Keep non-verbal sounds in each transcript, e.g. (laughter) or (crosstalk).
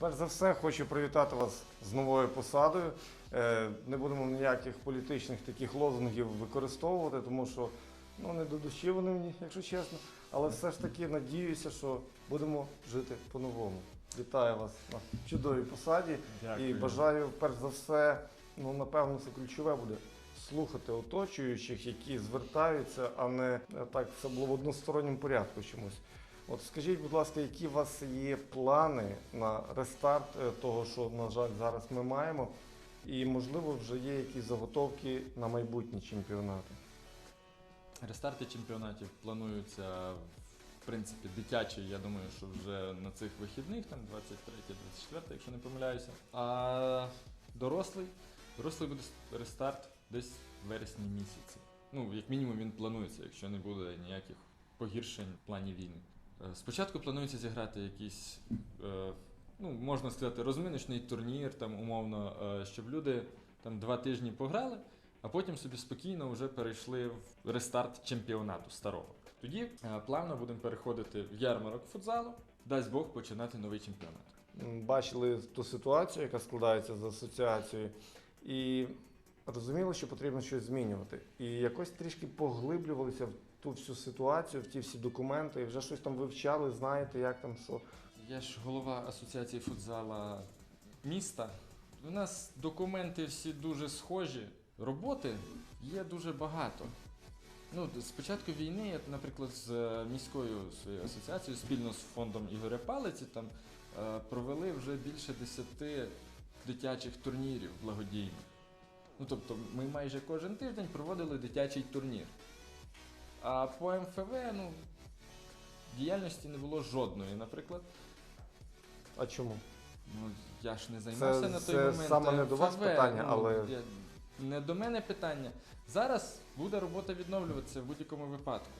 Перш за все, хочу привітати вас з новою посадою. Е, Не будемо ніяких політичних таких лозунгів використовувати, тому що ну, не до душі вони мені, якщо чесно. Але все ж таки надіюся, що будемо жити по-новому. Вітаю вас на чудовій посаді і бажаю, перш за все, ну напевно, це ключове буде слухати оточуючих, які звертаються, а не е, так це було в односторонньому порядку чомусь. От скажіть, будь ласка, які у вас є плани на рестарт е, того, що, на жаль, зараз ми маємо, і можливо вже є якісь заготовки на майбутні чемпіонати? Рестарти чемпіонатів плануються, в принципі, дитячі, я думаю, що вже на цих вихідних, там 23-24, якщо не помиляюся. А дорослий, дорослий буде рестарт десь в вересні місяці. Ну, як мінімум, він планується, якщо не буде ніяких погіршень в плані війни. Е, Спочатку планується зіграти якийсь, е, ну, можна сказати, розминочний турнір, там, умовно, е, щоб люди там два тижні пограли, а потім собі спокійно вже перейшли в рестарт чемпіонату старого. Тоді плавно будемо переходити в ярмарок футзалу, дасть Бог починати новий чемпіонат. Бачили ту ситуацію, яка складається з асоціацією, і розуміли, що потрібно щось змінювати. І якось трішки поглиблювалися в ту всю ситуацію, в ті всі документи, вже щось там вивчали, знаєте, як там що. Я ж голова асоціації футзала міста. У нас документи всі дуже схожі, роботи є дуже багато. Ну, з початку війни, я, наприклад, з е, міською своєю асоціацією спільно з фондом Ігоря Палиці там е, провели вже більше десяти дитячих турнірів благодійних. Ну, тобто, ми майже кожен тиждень проводили дитячий турнір. А по МФВ, ну, діяльності не було жодної, наприклад. А чому? Ну, я ж не займався Це- на той це момент. саме не до вас ФВ, питання, ну, але- я- Не до мене питання. Зараз буде робота відновлюватися в будь-якому випадку.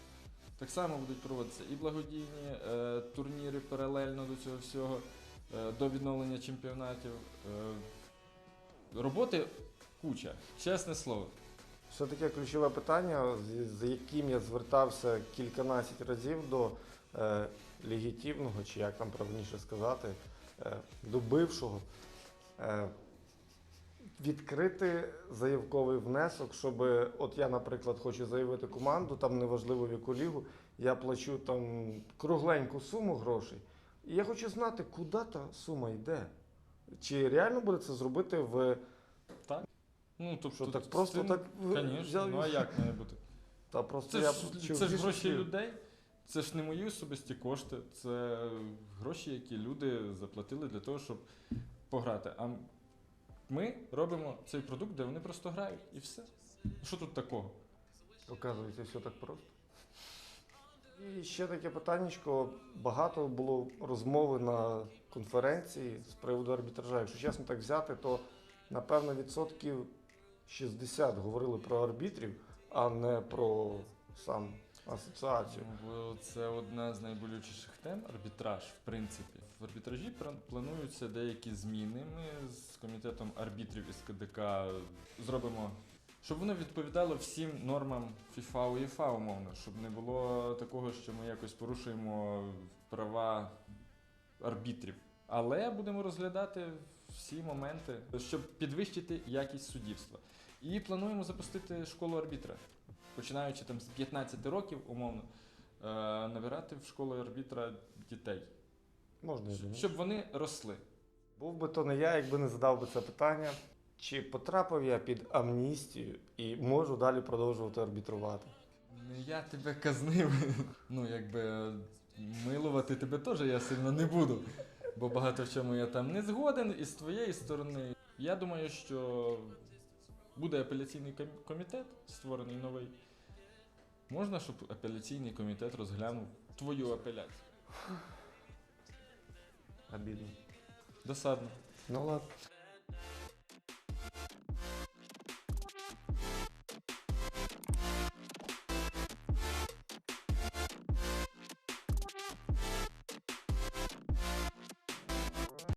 Так само будуть проводитися і благодійні е, турніри паралельно до цього всього, е, до відновлення чемпіонатів. Е, роботи куча, чесне слово. Все таке ключове питання, з- з яким я звертався кільканадцять разів до е, легітимного, чи як там правильніше сказати, е, до бившого. Е, відкрити заявковий внесок, щоб от я, наприклад, хочу заявити команду, там неважливо в яку лігу, я плачу там кругленьку суму грошей. І я хочу знати, куди та сума йде. Чи реально буде це зробити в Ну, тобто, Що, так просто так Звісно, ну а як має бути? Та просто Це я ж, чув це ж більше гроші слів. людей, це ж не мої особисті кошти, це гроші, які люди заплатили для того, щоб пограти. А ми робимо цей продукт, де вони просто грають, і все. Що тут такого? Оказується, все так просто. І ще таке питаннячко. Багато було розмови на конференції з приводу арбітража. Якщо чесно так взяти, то напевно відсотків 60 говорили про арбітрів, а не про сам асоціацію. Ну, Це одна з найболючіших тем арбітраж, в принципі. В арбітражі плануються деякі зміни. Ми з комітетом арбітрів із КДК зробимо, щоб воно відповідало всім нормам FIFA УЄФА, умовно, щоб не було такого, що ми якось порушуємо права арбітрів. Але будемо розглядати всі моменти, щоб підвищити якість суддівства. І плануємо запустити школу арбітра починаючи там з 15 років, умовно, е, набирати в школу арбітра дітей, Можна щоб- щоб вони росли. Був би то не я, якби не задав би це питання. Чи потрапив я під амністію і можу далі продовжувати арбітрувати? Не я тебе казнив. (laughs) Ну, якби милувати тебе теж я сильно не буду. Бо багато в чому я там не згоден, і з твоєї сторони. Я думаю, що буде апеляційний комітет, створений новий. Можна, щоб апеляційний комітет розглянув твою апеляцію. Обідно. Досадно. Ну ладно.